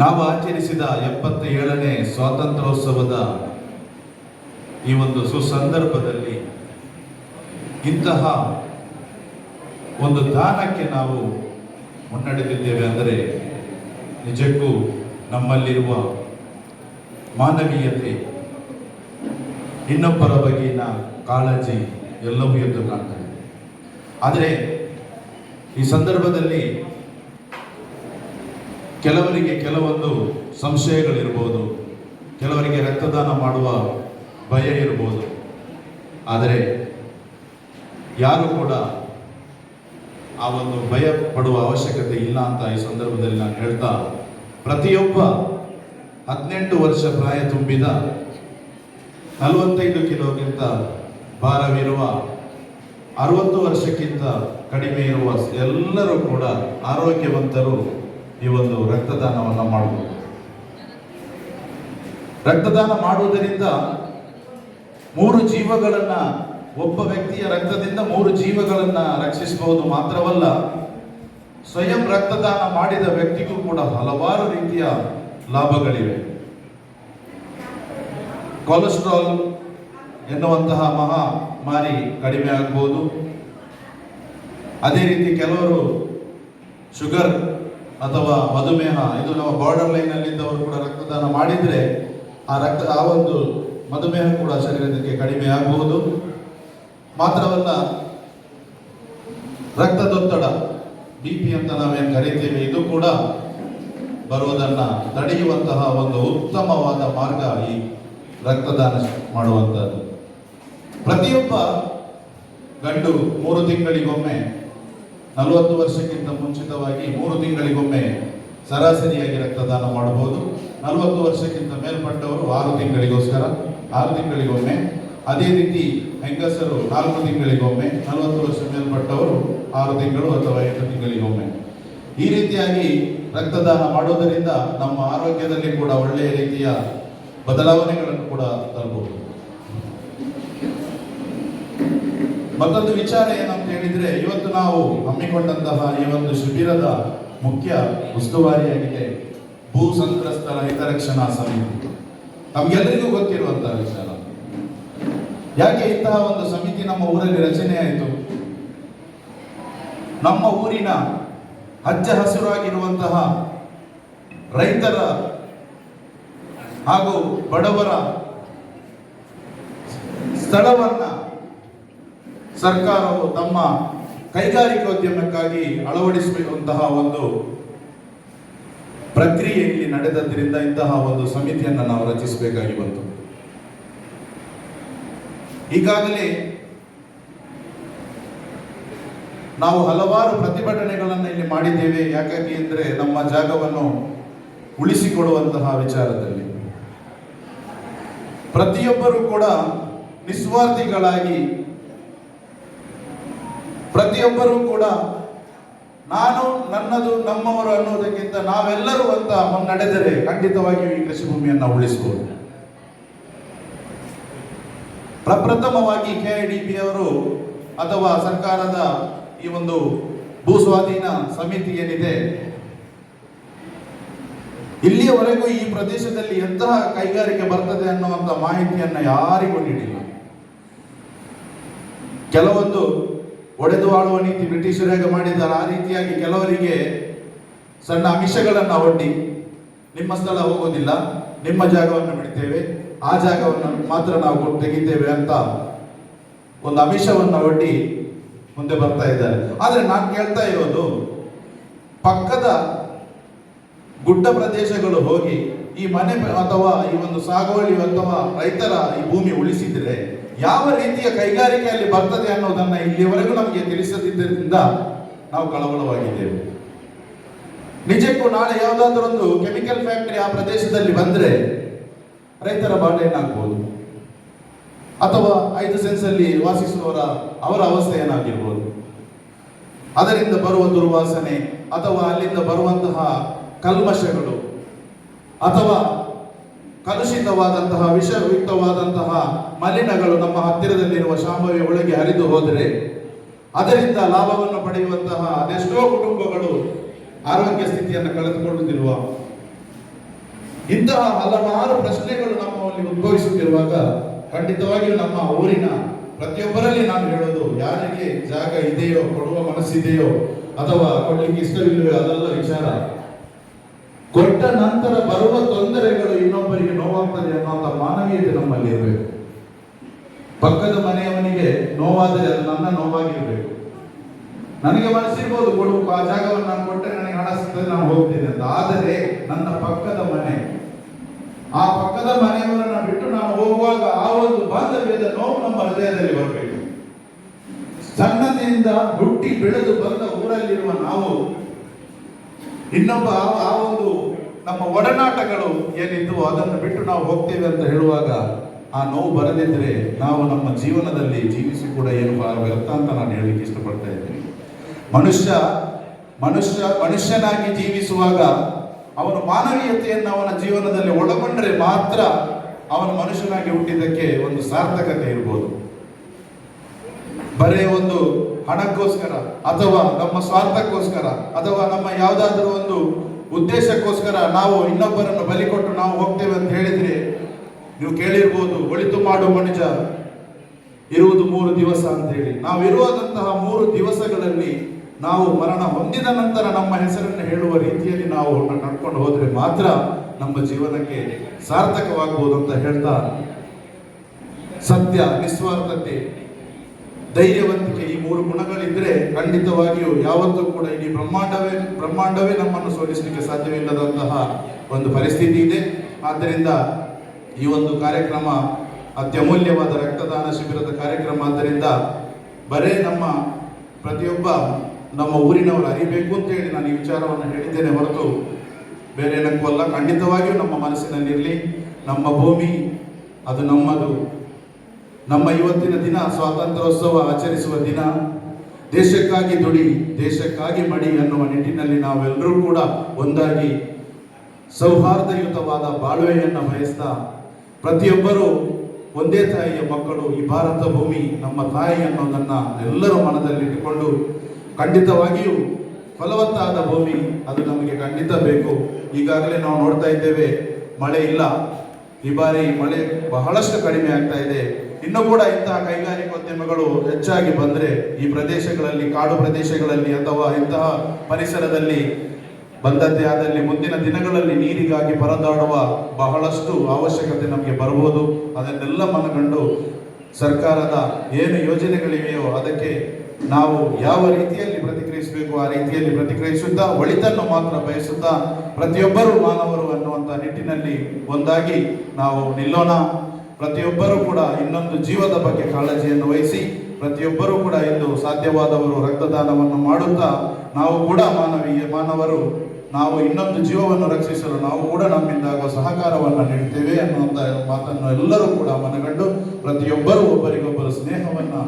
ನಾವು ಆಚರಿಸಿದ ಎಪ್ಪತ್ತ ಏಳನೇ ಸ್ವಾತಂತ್ರ್ಯೋತ್ಸವದ ಈ ಒಂದು ಸುಸಂದರ್ಭದಲ್ಲಿ ಇಂತಹ ಒಂದು ದಾನಕ್ಕೆ ನಾವು ಮುನ್ನಡೆದಿದ್ದೇವೆ ಅಂದರೆ ನಿಜಕ್ಕೂ ನಮ್ಮಲ್ಲಿರುವ ಮಾನವೀಯತೆ, ಇನ್ನೊಬ್ಬರ ಬಗೆಗಿನ ಕಾಳಜಿ ಎಲ್ಲವೂ ಎದ್ದು ಕಾಣ್ತದೆ. ಆದರೆ ಈ ಸಂದರ್ಭದಲ್ಲಿ ಕೆಲವರಿಗೆ ಕೆಲವೊಂದು ಸಂಶಯಗಳಿರ್ಬೋದು, ಕೆಲವರಿಗೆ ರಕ್ತದಾನ ಮಾಡುವ ಭಯ ಇರ್ಬೋದು. ಆದರೆ ಯಾರು ಕೂಡ ಆ ಒಂದು ಭಯ ಪಡುವ ಅವಶ್ಯಕತೆ ಇಲ್ಲ ಅಂತ ಈ ಸಂದರ್ಭದಲ್ಲಿ ನಾನು ಹೇಳ್ತಾ, ಪ್ರತಿಯೊಬ್ಬ ಹದಿನೆಂಟು ವರ್ಷ ಪ್ರಾಯ ತುಂಬಿದ ನಲವತ್ತೈದು ಕಿಲೋಗಿಂತ ಭಾರವಿರುವ, ಅರವತ್ತು ವರ್ಷಕ್ಕಿಂತ ಕಡಿಮೆ ಇರುವ ಎಲ್ಲರೂ ಕೂಡ ಆರೋಗ್ಯವಂತರು ಈ ಒಂದು ರಕ್ತದಾನವನ್ನು ಮಾಡಬಹುದು ರಕ್ತದಾನ ಮಾಡುವುದರಿಂದ ಮೂರು ಜೀವಗಳನ್ನ, ಒಬ್ಬ ವ್ಯಕ್ತಿಯ ರಕ್ತದಿಂದ ಮೂರು ಜೀವಗಳನ್ನ ರಕ್ಷಿಸಬಹುದು ಮಾತ್ರವಲ್ಲ, ಸ್ವಯಂ ರಕ್ತದಾನ ಮಾಡಿದ ವ್ಯಕ್ತಿಗೂ ಕೂಡ ಹಲವಾರು ರೀತಿಯ ಲಾಭಗಳಿವೆ. ಕೊಲೆಸ್ಟ್ರಾಲ್ ಎನ್ನುವಂತಹ ಮಹಾಮಾರಿ ಕಡಿಮೆ ಆಗ್ಬೋದು. ಅದೇ ರೀತಿ ಕೆಲವರು ಶುಗರ್ ಅಥವಾ ಮಧುಮೇಹ, ಇದು ನಮ್ಮ ಬಾರ್ಡರ್ ಲೈನ್ ಅಲ್ಲಿದ್ದವರು ಕೂಡ ರಕ್ತದಾನ ಮಾಡಿದ್ರೆ ಆ ರಕ್ತ, ಆ ಒಂದು ಮಧುಮೇಹ ಕೂಡ ಶರೀರಕ್ಕೆ ಕಡಿಮೆ ಆಗಬಹುದು. ಮಾತ್ರವಲ್ಲ, ರಕ್ತದೊತ್ತಡ ಬಿ ಪಿ ಅಂತ ನಾವೇನು ಕರಿತೇವೆ, ಇದು ಕೂಡ ಬರುವುದನ್ನ ತಡೆಯುವಂತಹ ಒಂದು ಉತ್ತಮವಾದ ಮಾರ್ಗ ಈ ರಕ್ತದಾನ ಮಾಡುವಂಥದ್ದು ಪ್ರತಿಯೊಬ್ಬ ಗಂಡು ಮೂರು ತಿಂಗಳಿಗೊಮ್ಮೆ ನಲವತ್ತು ವರ್ಷಕ್ಕಿಂತ ಮುಂಚಿತವಾಗಿ ಮೂರು ತಿಂಗಳಿಗೊಮ್ಮೆ ಸರಾಸರಿಯಾಗಿ ರಕ್ತದಾನ ಮಾಡಬಹುದು. ನಲವತ್ತು ವರ್ಷಕ್ಕಿಂತ ಮೇಲ್ಪಟ್ಟವರು ಆರು ತಿಂಗಳಿಗೋಸ್ಕರ, ಆರು ತಿಂಗಳಿಗೊಮ್ಮೆ. ಅದೇ ರೀತಿ ಹೆಂಗಸರು ನಾಲ್ಕು ತಿಂಗಳಿಗೊಮ್ಮೆ, ನಲವತ್ತು ವರ್ಷ ಮೇಲ್ಪಟ್ಟವರು ಆರು ತಿಂಗಳು ಅಥವಾ ಎಂಟು ತಿಂಗಳಿಗೊಮ್ಮೆ. ಈ ರೀತಿಯಾಗಿ ರಕ್ತದಾನ ಮಾಡುವುದರಿಂದ ನಮ್ಮ ಆರೋಗ್ಯದಲ್ಲಿ ಕೂಡ ಒಳ್ಳೆಯ ರೀತಿಯ ಬದಲಾವಣೆಗಳನ್ನು ಕೂಡ ತರಬಹುದು. ಮತ್ತೊಂದು ವಿಚಾರ ಏನಂತ ಹೇಳಿದ್ರೆ, ಇವತ್ತು ನಾವು ಹಮ್ಮಿಕೊಂಡಂತಹ ಈ ಒಂದು ಶಿಬಿರದ ಮುಖ್ಯ ಉಸ್ತುವಾರಿಯಾಗಿದೆ ಭೂ ಸಂತ್ರಸ್ತರ ಹಿತರಕ್ಷಣಾ ಸಮಿತಿ. ನಮ್ಗೆಲ್ಲರಿಗೂ ಗೊತ್ತಿರುವಂತಹ ವಿಚಾರ. ಯಾಕೆ ಇಂತಹ ಒಂದು ಸಮಿತಿ ನಮ್ಮ ಊರಲ್ಲಿ ರಚನೆ ಆಯಿತು? ನಮ್ಮ ಊರಿನ ಹಚ್ಚ ಹಸಿರಾಗಿರುವಂತಹ ರೈತರ ಹಾಗೂ ಬಡವರ ಸ್ಥಳವನ್ನ ಸರ್ಕಾರವು ತಮ್ಮ ಕೈಗಾರಿಕೋದ್ಯಮಕ್ಕಾಗಿ ಅಳವಡಿಸುವಂತಹ ಒಂದು ಪ್ರಕ್ರಿಯೆ ಇಲ್ಲಿ ನಡೆದದ್ರಿಂದ ಇಂತಹ ಒಂದು ಸಮಿತಿಯನ್ನು ನಾವು ರಚಿಸಬೇಕಾಗಿ ಬಂತು. ಈಗಾಗಲೇ ನಾವು ಹಲವಾರು ಪ್ರತಿಭಟನೆಗಳನ್ನು ಇಲ್ಲಿ ಮಾಡಿದ್ದೇವೆ. ಯಾಕಾಗಿ ಅಂದರೆ ನಮ್ಮ ಜಾಗವನ್ನು ಉಳಿಸಿಕೊಡುವಂತಹ ವಿಚಾರದಲ್ಲಿ. ಪ್ರತಿಯೊಬ್ಬರೂ ಕೂಡ ನಿಸ್ವಾರ್ಥಿಗಳಾಗಿ ಪ್ರತಿಯೊಬ್ಬರೂ ಕೂಡ ನಾನು ನನ್ನದು ನಮ್ಮವರು ಅನ್ನೋದಕ್ಕಿಂತ ನಾವೆಲ್ಲರೂ ಅಂತ ನಡೆದರೆ ಖಂಡಿತವಾಗಿಯೂ ಈ ಕೃಷಿ ಭೂಮಿಯನ್ನು ಉಳಿಸಬಹುದು. ಪ್ರಪ್ರಥಮವಾಗಿ ಕೆ ಐ ಡಿ ಪಿ ಅವರು ಅಥವಾ ಸರ್ಕಾರದ ಈ ಒಂದು ಭೂ ಸ್ವಾಧೀನ ಸಮಿತಿ ಏನಿದೆ, ಇಲ್ಲಿಯವರೆಗೂ ಈ ಪ್ರದೇಶದಲ್ಲಿ ಎಂತಹ ಕೈಗಾರಿಕೆ ಬರ್ತದೆ ಅನ್ನುವಂಥ ಮಾಹಿತಿಯನ್ನು ಯಾರಿಗೂ ನೀಡಿಲ್ಲ. ಕೆಲವೊಂದು ಒಡೆದು ಆಳುವ ನೀತಿ ಬ್ರಿಟಿಷರಾಗ ಮಾಡಿದ್ದಾರೆ. ಆ ರೀತಿಯಾಗಿ ಕೆಲವರಿಗೆ ಸಣ್ಣ ಅಮಿಷಗಳನ್ನು ಒಡ್ಡಿ ನಿಮ್ಮ ಸ್ಥಳ ಹೋಗೋದಿಲ್ಲ, ನಿಮ್ಮ ಜಾಗವನ್ನು ಬಿಡ್ತೇವೆ, ಆ ಜಾಗವನ್ನು ಮಾತ್ರ ನಾವು ತೆಗಿತೇವೆ ಅಂತ ಒಂದು ಅಮಿಷವನ್ನು ಒಡ್ಡಿ ಮುಂದೆ ಬರ್ತಾ ಇದ್ದಾರೆ. ಆದರೆ ನಾನು ಕೇಳ್ತಾ ಇರೋದು, ಪಕ್ಕದ ಗುಡ್ಡ ಪ್ರದೇಶಗಳು ಹೋಗಿ ಈ ಮನೆ ಅಥವಾ ಈ ಒಂದು ಸಾಗುವಳಿ ಅಥವಾ ರೈತರ ಈ ಭೂಮಿ ಉಳಿಸಿದ್ರೆ ಯಾವ ರೀತಿಯ ಕೈಗಾರಿಕೆ ಅಲ್ಲಿ ಬರ್ತದೆ ಅನ್ನೋದನ್ನ ಇಲ್ಲಿವರೆಗೂ ನಮಗೆ ತಿಳಿಸದಿದ್ದರಿಂದ ನಾವು ಕಳವಳವಾಗಿದ್ದೇವೆ. ನಿಜಕ್ಕೂ ನಾಳೆ ಯಾವುದಾದ್ರೊಂದು ಕೆಮಿಕಲ್ ಫ್ಯಾಕ್ಟರಿ ಆ ಪ್ರದೇಶದಲ್ಲಿ ಬಂದ್ರೆ ರೈತರ ಬಾಳೆ ಏನಾಗ್ಬೋದು? ಅಥವಾ ಐದು ಸೆನ್ಸ್ ಅಲ್ಲಿ ವಾಸಿಸುವವರ ಅವರ ಅವಸ್ಥೆ ಏನಾಗಿರ್ಬೋದು? ಅದರಿಂದ ಬರುವ ದುರ್ವಾಸನೆ ಅಥವಾ ಅಲ್ಲಿಂದ ಬರುವಂತಹ ಕಲ್ಮಶಗಳು ಅಥವಾ ಕಲುಷಿತವಾದಂತಹ, ವಿಷಯುಕ್ತವಾದಂತಹ ಮಲಿನಗಳು ನಮ್ಮ ಹತ್ತಿರದಲ್ಲಿರುವ ಶಾಂಭವಿಯ ಒಳಗೆ ಹರಿದು ಹೋದರೆ, ಅದರಿಂದ ಲಾಭವನ್ನು ಪಡೆಯುವಂತಹ ಅದೆಷ್ಟೋ ಕುಟುಂಬಗಳು ಆರೋಗ್ಯ ಸ್ಥಿತಿಯನ್ನು ಕಳೆದುಕೊಳ್ಳುತ್ತಿರುವ ಇಂತಹ ಹಲವಾರು ಪ್ರಶ್ನೆಗಳು ನಮ್ಮಲ್ಲಿ ಉದ್ಭವಿಸುತ್ತಿರುವಾಗ ಖಂಡಿತವಾಗಿಯೂ ನಮ್ಮ ಊರಿನ ಪ್ರತಿಯೊಬ್ಬರಲ್ಲಿ ನಾನು ಹೇಳೋದು, ಯಾರಿಗೆ ಜಾಗ ಇದೆಯೋ, ಕೊಡುವ ಮನಸ್ಸಿದೆಯೋ, ಅಥವಾ ಕೊಡ್ಲಿಕ್ಕೆ ಇಷ್ಟವಿಲ್ಲವೋ ಅದೆಲ್ಲ ವಿಚಾರ. ಕೊಟ್ಟ ನಂತರ ಬರುವ ತೊಂದರೆಗಳು ನೋವಾಗ್ತದೆ ಅನ್ನುವಂಥ ಮಾನವೀಯತೆ ನಮ್ಮಲ್ಲಿ ಇರಬೇಕು. ಪಕ್ಕದ ಮನೆಯವನಿಗೆ ನೋವಾದರೆ ಅದು ನನ್ನ ನೋವಾಗಿರಬೇಕು. ನನಗೆ ಮನಸ್ಸಿರ್ಬೋದು, ಕೊಡು, ಆ ಜಾಗವನ್ನು ನಾನು ಕೊಟ್ಟರೆ ನನಗೆ ಹಣ ಸಿಗ್ತದೆ, ನಾನು ಹೋಗ್ತೇನೆ ಅಂತ. ಆದರೆ ನನ್ನ ಪಕ್ಕದ ಮನೆ, ಆ ಪಕ್ಕದ ಮನೆಯವರನ್ನು ಬಿಟ್ಟು ನಾನು ಹೋಗುವಾಗ ಆ ಒಂದು ಬಾಂಧವ್ಯದ ನೋವು ನಮ್ಮ ಹೃದಯದಲ್ಲಿ ಬರಬೇಕು. ಸಣ್ಣದಿಂದ ಹುಟ್ಟಿ ಬೆಳೆದು ಬಂದ ಊರಲ್ಲಿರುವ ನಾವು, ಇನ್ನೊಬ್ಬ ಆ- ಆ ಒಂದು ನಮ್ಮ ಒಡನಾಟಗಳು ಏನಿದ್ದು ಅದನ್ನು ಬಿಟ್ಟು ನಾವು ಹೋಗ್ತೇವೆ ಅಂತ ಹೇಳುವಾಗ ಆ ನೋವು ಬರದಿದ್ರೆ ನಾವು ನಮ್ಮ ಜೀವನದಲ್ಲಿ ಜೀವಿಸಿ ಕೂಡ ಏನು ವ್ಯರ್ಥ ಅಂತ ನಾನು ಹೇಳಲಿಕ್ಕೆ ಇಷ್ಟಪಡ್ತಾ ಇದ್ದೀನಿ. ಮನುಷ್ಯ ಮನುಷ್ಯ, ಮನುಷ್ಯನಾಗಿ ಜೀವಿಸುವಾಗ ಅವನು ಮಾನವೀಯತೆಯನ್ನು ಅವನ ಜೀವನದಲ್ಲಿ ಒಳಗೊಂಡ್ರೆ ಮಾತ್ರ ಅವನು ಮನುಷ್ಯನಾಗಿ ಹುಟ್ಟಿದ್ದಕ್ಕೆ ಒಂದು ಸಾರ್ಥಕತೆ ಇರ್ಬೋದು. ಬರೇ ಒಂದು ಹಣಕ್ಕೋಸ್ಕರ ಅಥವಾ ನಮ್ಮ ಸ್ವಾರ್ಥಕ್ಕೋಸ್ಕರ ಅಥವಾ ನಮ್ಮ ಯಾವುದಾದ್ರೂ ಒಂದು ಉದ್ದೇಶಕ್ಕೋಸ್ಕರ ನಾವು ಇನ್ನೊಬ್ಬರನ್ನು ಬಲಿ ಕೊಟ್ಟು ನಾವು ಹೋಗ್ತೇವೆ ಅಂತ ಹೇಳಿದ್ರೆ ನೀವು ಕೇಳಿರ್ಬೋದು, ಒಳಿತು ಮಾಡು ಮನುಜ, ಇರುವುದು ಮೂರು ದಿವಸ ಅಂತ ಹೇಳಿ. ನಾವು ಇರುವಂತಹ ಮೂರು ದಿವಸಗಳಲ್ಲಿ ನಾವು ಮರಣ ಹೊಂದಿದ ನಂತರ ನಮ್ಮ ಹೆಸರನ್ನು ಹೇಳುವ ರೀತಿಯಲ್ಲಿ ನಾವು ನಡ್ಕೊಂಡು ಹೋದ್ರೆ ಮಾತ್ರ ನಮ್ಮ ಜೀವನಕ್ಕೆ ಸಾರ್ಥಕವಾಗಬಹುದು ಅಂತ ಹೇಳ್ತಾ ಸತ್ಯ, ನಿಸ್ವಾರ್ಥತೆ ಧೈರ್ಯವಂತಿಕೆ ಈ ಮೂರು ಗುಣಗಳಿದ್ರೆ ಖಂಡಿತವಾಗಿಯೂ ಯಾವತ್ತೂ ಕೂಡ ಇಡೀ ಬ್ರಹ್ಮಾಂಡವೇ ಬ್ರಹ್ಮಾಂಡವೇ ನಮ್ಮನ್ನು ಸೋಲಿಸಲಿಕ್ಕೆ ಸಾಧ್ಯವಿಲ್ಲದಂತಹ ಒಂದು ಪರಿಸ್ಥಿತಿ ಇದೆ. ಆದ್ದರಿಂದ ಈ ಒಂದು ಕಾರ್ಯಕ್ರಮ ಅತ್ಯಮೂಲ್ಯವಾದ ರಕ್ತದಾನ ಶಿಬಿರದ ಕಾರ್ಯಕ್ರಮ. ಆದ್ದರಿಂದ ಬರೇ ನಮ್ಮ ಪ್ರತಿಯೊಬ್ಬ ನಮ್ಮ ಊರಿನವರು ಅರಿಬೇಕು ಅಂತ ಹೇಳಿ ನಾನು ಈ ವಿಚಾರವನ್ನು ಹೇಳಿದ್ದೇನೆ ಹೊರತು ಬೇರೆ ಏನಕ್ಕೂ ಅಲ್ಲ. ಖಂಡಿತವಾಗಿಯೂ ನಮ್ಮ ಮನಸ್ಸಿನಲ್ಲಿರಲಿ, ನಮ್ಮ ಭೂಮಿ, ಅದು ನಮ್ಮದು. ನಮ್ಮ ಇವತ್ತಿನ ದಿನ, ಸ್ವಾತಂತ್ರ್ಯೋತ್ಸವ ಆಚರಿಸುವ ದಿನ. ದೇಶಕ್ಕಾಗಿ ದುಡಿ, ದೇಶಕ್ಕಾಗಿ ಮಡಿ ಅನ್ನುವ ನಿಟ್ಟಿನಲ್ಲಿ ನಾವೆಲ್ಲರೂ ಕೂಡ ಒಂದಾಗಿ ಸೌಹಾರ್ದಯುತವಾದ ಬಾಳ್ವೆಯನ್ನು ಬಯಸ್ತಾ, ಪ್ರತಿಯೊಬ್ಬರು ಒಂದೇ ತಾಯಿಯ ಮಕ್ಕಳು ಈ ಭಾರತ ಭೂಮಿ, ನಮ್ಮ ತಾಯಿ ಅನ್ನೋದನ್ನು ಎಲ್ಲರೂ ಮನದಲ್ಲಿಟ್ಟುಕೊಂಡು ಖಂಡಿತವಾಗಿಯೂ ಫಲವತ್ತಾದ ಭೂಮಿ, ಅದು ನಮಗೆ ಖಂಡಿತ ಬೇಕು. ಈಗಾಗಲೇ ನಾವು ನೋಡ್ತಾ ಇದ್ದೇವೆ, ಮಳೆ ಇಲ್ಲ. ಈ ಬಾರಿ ಮಳೆ ಬಹಳಷ್ಟು ಕಡಿಮೆ ಆಗ್ತಾ ಇದೆ. ಇನ್ನು ಕೂಡ ಇಂತಹ ಕೈಗಾರಿಕೋದ್ಯಮಗಳು ಹೆಚ್ಚಾಗಿ ಬಂದ್ರೆ ಈ ಪ್ರದೇಶಗಳಲ್ಲಿ, ಕಾಡು ಪ್ರದೇಶಗಳಲ್ಲಿ ಅಥವಾ ಇಂತಹ ಪರಿಸರದಲ್ಲಿ ಬಂದದ್ದೇ ಆದಲ್ಲಿ ಮುಂದಿನ ದಿನಗಳಲ್ಲಿ ನೀರಿಗಾಗಿ ಪರದಾಡುವ ಬಹಳಷ್ಟು ಅವಶ್ಯಕತೆ ನಮಗೆ ಬರಬಹುದು ಅದನ್ನೆಲ್ಲ ಮನಗಂಡು ಸರ್ಕಾರದ ಏನು ಯೋಜನೆಗಳಿವೆಯೋ ಅದಕ್ಕೆ ನಾವು ಯಾವ ರೀತಿಯಲ್ಲಿ ಪ್ರತಿಕ್ರಿಯಿಸಬೇಕು, ಆ ರೀತಿಯಲ್ಲಿ ಪ್ರತಿಕ್ರಿಯಿಸುತ್ತಾ, ಒಳಿತನ್ನು ಮಾತ್ರ ಬಯಸುತ್ತಾ ಪ್ರತಿಯೊಬ್ಬರು ಮಾನವರು ಅನ್ನುವಂಥ ನಿಟ್ಟಿನಲ್ಲಿ ಒಂದಾಗಿ ನಾವು ನಿಲ್ಲೋಣ. ಪ್ರತಿಯೊಬ್ಬರೂ ಕೂಡ ಇನ್ನೊಂದು ಜೀವದ ಬಗ್ಗೆ ಕಾಳಜಿಯನ್ನು ವಹಿಸಿ, ಪ್ರತಿಯೊಬ್ಬರೂ ಕೂಡ ಇಂದು ಸಾಧ್ಯವಾದವರು ರಕ್ತದಾನವನ್ನು ಮಾಡುತ್ತಾ, ನಾವು ಕೂಡ ಮಾನವೀಯ, ಮಾನವರು, ನಾವು ಇನ್ನೊಂದು ಜೀವವನ್ನು ರಕ್ಷಿಸಲು ನಾವು ಕೂಡ ನಮ್ಮಿಂದಾಗುವ ಸಹಕಾರವನ್ನು ನೀಡ್ತೇವೆ ಅನ್ನುವಂಥ ಮಾತನ್ನು ಎಲ್ಲರೂ ಕೂಡ ಮನಗಂಡು, ಪ್ರತಿಯೊಬ್ಬರೂ ಒಬ್ಬರಿಗೊಬ್ಬರು ಸ್ನೇಹವನ್ನು